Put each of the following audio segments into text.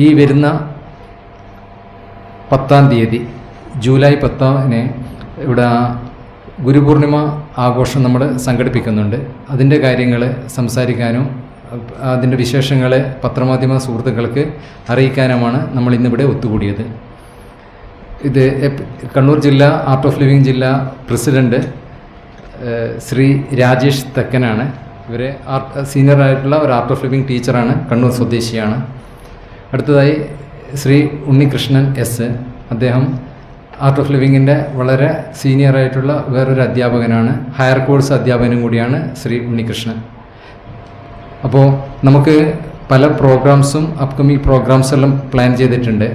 ഈ വരുന്ന പത്താം തീയതി ജൂലൈ പത്താമിന് ഇവിടെ ഗുരുപൂർണിമ ആഘോഷം നമ്മൾ സംഘടിപ്പിക്കുന്നുണ്ട്. അതിന്റെ കാര്യങ്ങൾ സംസാരിക്കാനും അതിന്റെ വിശേഷങ്ങളെ പത്രമാധ്യമ സുഹൃത്തുക്കൾക്ക് അറിയിക്കാനുമാണ് നമ്മൾ ഇന്നിവിടെ ഒത്തുകൂടിയത്. ഇത് കണ്ണൂർ ജില്ല ആർട്ട് ഓഫ് ലിവിങ് ജില്ല പ്രസിഡന്റ് ശ്രീ രാജേഷ് തെക്കനാണ്. ഇവരെ സീനിയർ ആയിട്ടുള്ള ഒരു ആർട്ട് ഓഫ് ലിവിങ് ടീച്ചറാണ് കണ്ണൂർ സ്വദേശിയാണ്. അടുത്തതായി ശ്രീ ഉണ്ണികൃഷ്ണൻ എസ് അദ്ദേഹം ആർട്ട് ഓഫ് ലിവിങ്ങിന്റെ വളരെ സീനിയറായിട്ടുള്ള വേറൊരു അധ്യാപകനാണ്. ഹയർ കോഴ്സ് അധ്യാപകനും കൂടിയാണ് ശ്രീ ഉണ്ണികൃഷ്ണൻ. അപ്പോൾ നമുക്ക് പല പ്രോഗ്രാംസും അപ്കമിങ് പ്രോഗ്രാംസ് എല്ലാം പ്ലാൻ ചെയ്തിട്ടുണ്ട്.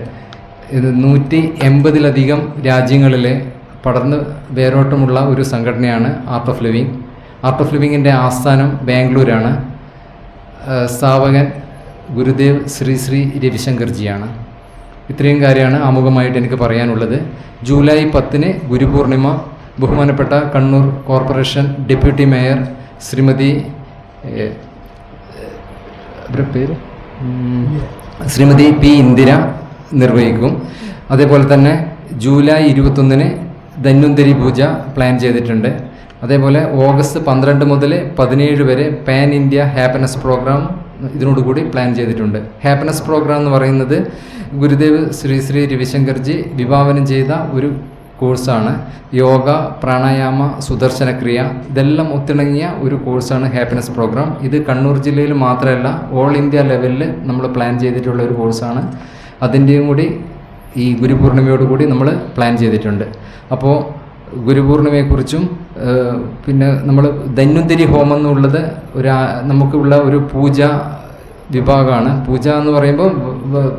ഇത് നൂറ്റി എൺപതിലധികം രാജ്യങ്ങളിലെ പടർന്ന് വേരോട്ടമുള്ള ഒരു സംഘടനയാണ് art of living art of ലിവിങ്ങിന്റെ ആസ്ഥാനം ബാംഗ്ലൂരാണ്. സ്ഥാപകൻ ഗുരുദേവ് ശ്രീ ശ്രീ രവിശങ്കർജിയാണ്. ഇത്രയും കാര്യമാണ് ആമുഖമായിട്ട് എനിക്ക് പറയാനുള്ളത്. ജൂലൈ പത്തിന് ഗുരുപൂർണിമ ബഹുമാനപ്പെട്ട Kannur corporation deputy mayor Shrimati പേര്? ശ്രീമതി പി ഇന്ദിര നിർവഹിക്കും. അതേപോലെ തന്നെ ജൂലൈ ഇരുപത്തൊന്നിന് ധന്വന്തരി പൂജ പ്ലാൻ ചെയ്തിട്ടുണ്ട്. അതേപോലെ ഓഗസ്റ്റ് പന്ത്രണ്ട് മുതൽ പതിനേഴ് വരെ പാൻ ഇന്ത്യ ഹാപ്പിനെസ് പ്രോഗ്രാം ഇതിനോടുകൂടി പ്ലാൻ ചെയ്തിട്ടുണ്ട്. ഹാപ്പിനെസ് പ്രോഗ്രാം എന്ന് പറയുന്നത് ഗുരുദേവ് ശ്രീ ശ്രീ രവിശങ്കർജി വിഭാവനം ചെയ്ത ഒരു കോഴ്സാണ് യോഗ പ്രാണായാമ സുദർശനക്രിയ ഇതെല്ലാം ഒത്തിണങ്ങിയ ഒരു കോഴ്സാണ് ഹാപ്പിനെസ് പ്രോഗ്രാം ഇത് കണ്ണൂർ ജില്ലയിൽ മാത്രമല്ല ഓൾ ഇന്ത്യ ലെവലിൽ നമ്മൾ പ്ലാൻ ചെയ്തിട്ടുള്ള ഒരു കോഴ്സാണ് അതിന്റെയും കൂടി ഈ ഗുരുപൂർണിമയോടുകൂടി നമ്മൾ പ്ലാൻ ചെയ്തിട്ടുണ്ട്. അപ്പോൾ ഗുരുപൂർണിമയെക്കുറിച്ചും പിന്നെ നമ്മൾ ധന്വന്തരി ഹോമം എന്നുള്ളത് ഒരു നമുക്കുള്ള ഒരു പൂജ വിഭാഗമാണ്. പൂജ എന്ന് പറയുമ്പോൾ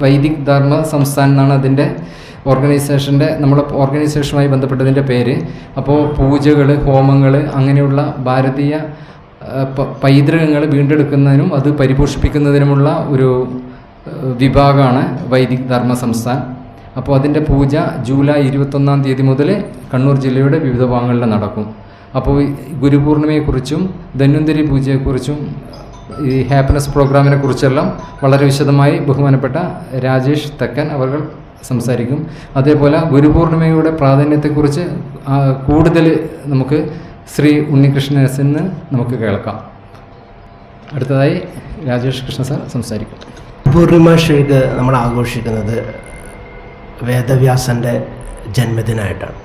വൈദിക് ധർമ്മ സംസ്ഥാനം എന്നാണ് അതിന്റെ ഓർഗനൈസേഷന്റെ നമ്മളെ ഓർഗനൈസേഷനുമായി ബന്ധപ്പെട്ടതിന്റെ പേര്. അപ്പോൾ പൂജകൾ ഹോമങ്ങൾ അങ്ങനെയുള്ള ഭാരതീയ പൈതൃകങ്ങൾ വീണ്ടെടുക്കുന്നതിനും അത് പരിപോഷിപ്പിക്കുന്നതിനുമുള്ള ഒരു വിഭാഗമാണ് വൈദിക് ധർമ്മ സംസ്ഥാൻ. അപ്പോൾ അതിന്റെ പൂജ ജൂലൈ ഇരുപത്തൊന്നാം തീയതി മുതൽ കണ്ണൂർ ജില്ലയുടെ വിവിധ ഭാഗങ്ങളിൽ നടക്കും. അപ്പോൾ ഗുരുപൂർണിമയെക്കുറിച്ചും ധന്വന്തരി പൂജയെക്കുറിച്ചും ഈ ഹാപ്പിനെസ് പ്രോഗ്രാമിനെ കുറിച്ചെല്ലാം വളരെ വിശദമായി ബഹുമാനപ്പെട്ട രാജേഷ് തെക്കൻ അവർ സംസാരിക്കും. അതേപോലെ ഗുരുപൂർണിമയുടെ പ്രാധാന്യത്തെക്കുറിച്ച് കൂടുതൽ നമുക്ക് ശ്രീ ഉണ്ണികൃഷ്ണൻ നിന്ന് നമുക്ക് കേൾക്കാം. അടുത്തതായി രാജേഷ് കൃഷ്ണ സാർ സംസാരിക്കും. പൂർണിമ ശരിക്ക് നമ്മൾ ആഘോഷിക്കുന്നത് വേദവ്യാസന്റെ ജന്മദിനമായിട്ടാണ്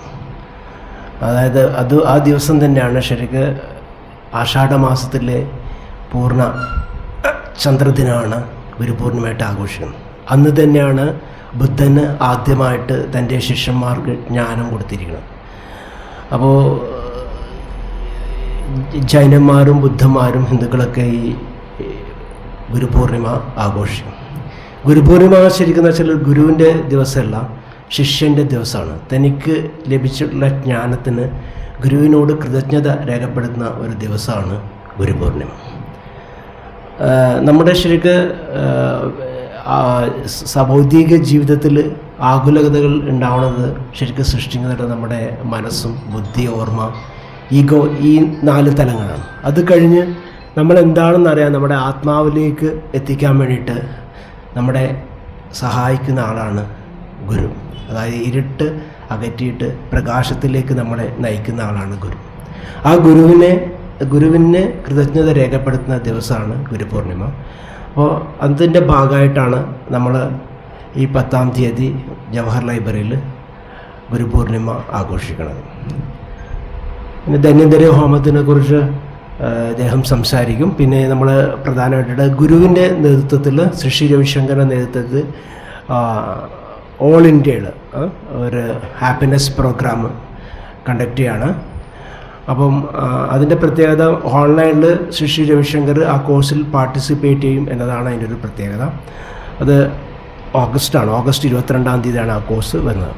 അതായത് അത് ആ ദിവസം തന്നെയാണ് ശരിക്ക് ആഷാഢമാസത്തിലെ പൂർണ ചന്ദ്രദിനമാണ് ഗുരുപൂർണിമയായിട്ട് ആഘോഷിക്കുന്നത്. അന്ന് തന്നെയാണ് ബുദ്ധന് ആദ്യമായിട്ട് തന്റെ ശിഷ്യന്മാർക്ക് ജ്ഞാനം കൊടുത്തിരിക്കുന്നത്. അപ്പോൾ ജൈനന്മാരും ബുദ്ധന്മാരും ഹിന്ദുക്കളൊക്കെ ഈ ഗുരുപൂർണിമ ആഘോഷിക്കും ഗുരുപൂർണിമ ശരിക്കും വെച്ചാൽ ഗുരുവിന്റെ ദിവസമല്ല ശിഷ്യന്റെ ദിവസമാണ്. തനിക്ക് ലഭിച്ചിട്ടുള്ള ജ്ഞാനത്തിന് ഗുരുവിനോട് കൃതജ്ഞത രേഖപ്പെടുത്തുന്ന ഒരു ദിവസമാണ് ഗുരുപൂർണിമ. നമ്മുടെ ശരിക്ക് ആഹ് സഭൗതിക ജീവിതത്തിൽ ആകുലതകൾ ഉണ്ടാവുന്നത് ശരിക്കും സൃഷ്ടിക്കുന്നത് നമ്മുടെ മനസ്സും ബുദ്ധി ഓർമ്മ ഈഗോ ഈ നാല് തലങ്ങളാണ്. അത് കഴിഞ്ഞ് നമ്മൾ എന്താണെന്ന് അറിയാൻ നമ്മുടെ ആത്മാവിലേക്ക് എത്തിക്കാൻ വേണ്ടിയിട്ട് നമ്മുടെ സഹായിക്കുന്ന ആളാണ് ഗുരു. അതായത് ഇരുട്ട് അകറ്റിയിട്ട് പ്രകാശത്തിലേക്ക് നമ്മളെ നയിക്കുന്ന ആളാണ് ഗുരു. ആ ഗുരുവിനെ ഗുരുവിന് കൃതജ്ഞത രേഖപ്പെടുത്തുന്ന ദിവസമാണ് ഗുരുപൂർണിമ. അപ്പോൾ അതിന്റെ ഭാഗമായിട്ടാണ് നമ്മൾ ഈ പത്താം തീയതി ജവഹർ ലൈബ്രറിയിൽ ഗുരുപൂർണിമ ആഘോഷിക്കുന്നത്. പിന്നെ ധന്യന്തര ഹോമത്തിനെ കുറിച്ച് അദ്ദേഹം സംസാരിക്കും. പിന്നെ നമ്മൾ പ്രധാനമായിട്ട് ഗുരുവിന്റെ നേതൃത്വത്തിൽ ശ്രീ രവിശങ്കറിന്റെ നേതൃത്വത്തിൽ ഓൾ ഇന്ത്യയിൽ ഒരു ഹാപ്പിനെസ് പ്രോഗ്രാം കണ്ടക്ട് ചെയ്യാണ്. അപ്പം അതിന്റെ പ്രത്യേകത ഓൺലൈനിൽ ശ്രീ രവിശങ്കർ ആ കോഴ്സിൽ പാർട്ടിസിപ്പേറ്റ് ചെയ്യും എന്നതാണ് അതിന്റെ ഒരു പ്രത്യേകത. അത് ഓഗസ്റ്റാണ് ഓഗസ്റ്റ് ഇരുപത്തിരണ്ടാം തീയതിയാണ് ആ കോഴ്സ് വരുന്നത്.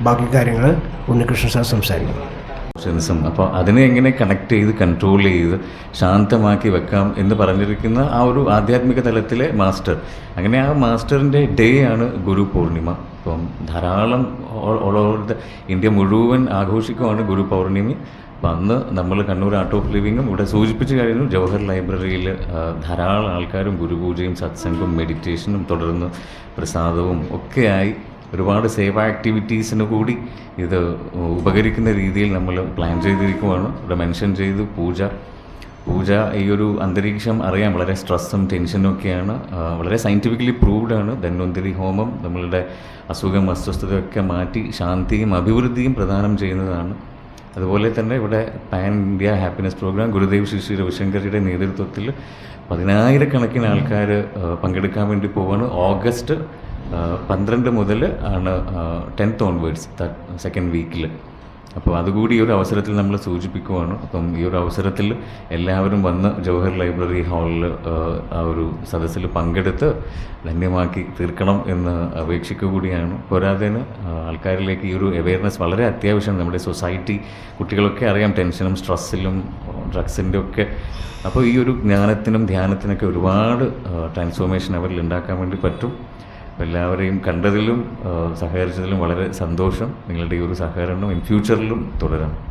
ബാക്കി കാര്യങ്ങൾ ഉണ്ണികൃഷ്ണൻ സാർ സംസാരിക്കും. ഇമോഷൻസും അപ്പോൾ അതിനെ എങ്ങനെ കണക്ട് ചെയ്ത് കൺട്രോൾ ചെയ്ത് ശാന്തമാക്കി വെക്കാം എന്ന് പറഞ്ഞിരിക്കുന്ന ആ ഒരു ആധ്യാത്മിക തലത്തിലെ മാസ്റ്റർ അങ്ങനെ ആ മാസ്റ്ററിന്റെ ഡേ ആണ് ഗുരു പൂർണിമ. അപ്പം ധാരാളം ഓൾ ഓവർ ദ ഇന്ത്യ മുഴുവൻ ആഘോഷിക്കുവാണ് ഗുരു പൗർണിമ. അന്ന് നമ്മൾ കണ്ണൂർ ആർട്ട് ഓഫ് ലിവിങ്ങും ഇവിടെ സൂചിപ്പിച്ച് കഴിഞ്ഞു. ജവഹർ ലൈബ്രറിയിൽ ധാരാളം ആൾക്കാരും ഗുരുപൂജയും സത്സംഗവും മെഡിറ്റേഷനും തുടർന്ന് പ്രസാദവും ഒക്കെയായി ഒരുപാട് സേവ ആക്ടിവിറ്റീസിന് കൂടി ഇത് ഉപകരിക്കുന്ന രീതിയിൽ നമ്മൾ പ്ലാൻ ചെയ്തിരിക്കുവാണ്. ഇവിടെ മെൻഷൻ ചെയ്തു പൂജ. പൂജ ഈ ഒരു അന്തരീക്ഷം അറിയാം വളരെ സ്ട്രെസ്സും ടെൻഷനും ഒക്കെയാണ്. വളരെ സയന്റിഫിക്കലി പ്രൂവ്ഡ് ആണ്. ധന്വന്തിരി ഹോമം നമ്മളുടെ അസുഖം അസ്വസ്ഥതയൊക്കെ മാറ്റി ശാന്തിയും അഭിവൃദ്ധിയും പ്രദാനം ചെയ്യുന്നതാണ്. അതുപോലെ തന്നെ ഇവിടെ pan India happiness programme Gurudev Shri രവിശങ്കറിയുടെ നേതൃത്വത്തിൽ പതിനായിരക്കണക്കിന് ആൾക്കാർ പങ്കെടുക്കാൻ വേണ്ടി പോവാണ്. ഓഗസ്റ്റ് പന്ത്രണ്ട് മുതൽ ആണ് ടെൻത്ത് ഓൺവേർഡ്സ് സെക്കൻഡ് വീക്കിൽ അപ്പോൾ അതുകൂടി ഈ ഒരു അവസരത്തിൽ നമ്മൾ സൂചിപ്പിക്കുവാണ്. അപ്പം ഈ ഒരു അവസരത്തിൽ എല്ലാവരും വന്ന് ജവഹർ ലൈബ്രറി ഹാളിൽ ആ ഒരു സദസ്സിൽ പങ്കെടുത്ത് ധന്യമാക്കി തീർക്കണം എന്ന് അപേക്ഷിക്കുക കൂടിയാണ്. പോരാതേന് ആൾക്കാരിലേക്ക് ഈ ഒരു അവയർനെസ് വളരെ അത്യാവശ്യമാണ്. നമ്മുടെ സൊസൈറ്റി കുട്ടികളൊക്കെ അറിയാം ടെൻഷനും സ്ട്രെസ്സിലും ഡ്രഗ്സിന്റെ ഒക്കെ. അപ്പോൾ ഈ ഒരു ജ്ഞാനത്തിനും ധ്യാനത്തിനൊക്കെ ഒരുപാട് ട്രാൻസ്ഫോർമേഷൻ അവരിൽ ഉണ്ടാക്കാൻ വേണ്ടി പറ്റും. എല്ലാവരെയും കണ്ടതിലും സഹകരിച്ചതിലും വളരെ സന്തോഷം. നിങ്ങളുടെ ഈ ഒരു സഹകരണം ഇൻ ഫ്യൂച്ചറിലും തുടരാം